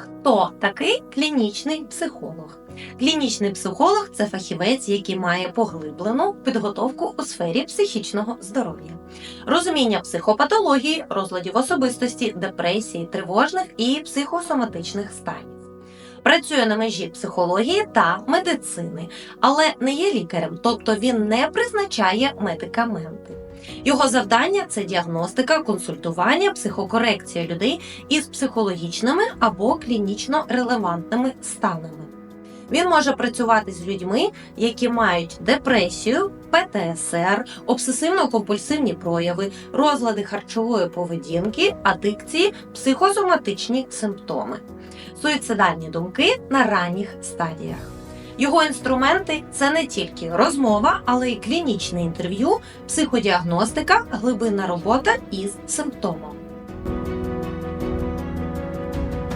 Хто такий клінічний психолог? Клінічний психолог це фахівець, який має поглиблену підготовку у сфері психічного здоров'я, розуміння психопатології, розладів особистості, депресії, тривожних і психосоматичних станів. Працює на межі психології та медицини, але не є лікарем, тобто він не призначає медикаменти. Його завдання це діагностика, консультування, психокорекція людей із психологічними або клінічно релевантними станами. Він може працювати з людьми, які мають депресію, ПТСР, обсесивно-компульсивні прояви, розлади харчової поведінки, адикції, психосоматичні симптоми, суїцидальні думки на ранніх стадіях. Його інструменти це не тільки розмова, але й клінічне інтерв'ю, психодіагностика, глибинна робота із симптомом.